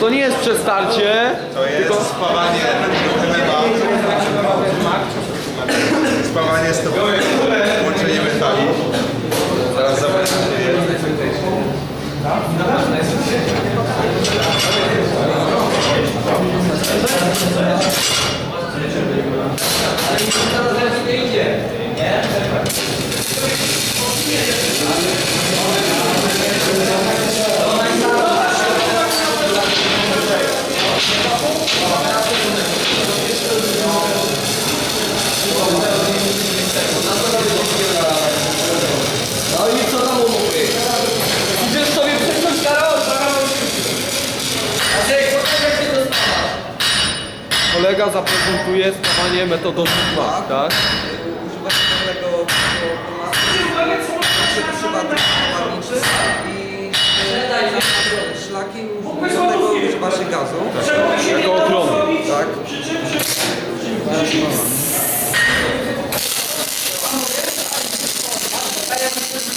to nie jest przestarcie, To jest tylko spawanie MMA. Spawanie stopowe, łączenie metali. Zaraz zobaczycie je. No i co tam umówi? Idziesz sobie przeciąć Karol, Kolega zaprezentuje spawanie metodą dwa, tak? Używa się pewnego technologiczny i szlaki do tego używa się gazu. Jako ochrony. Tak.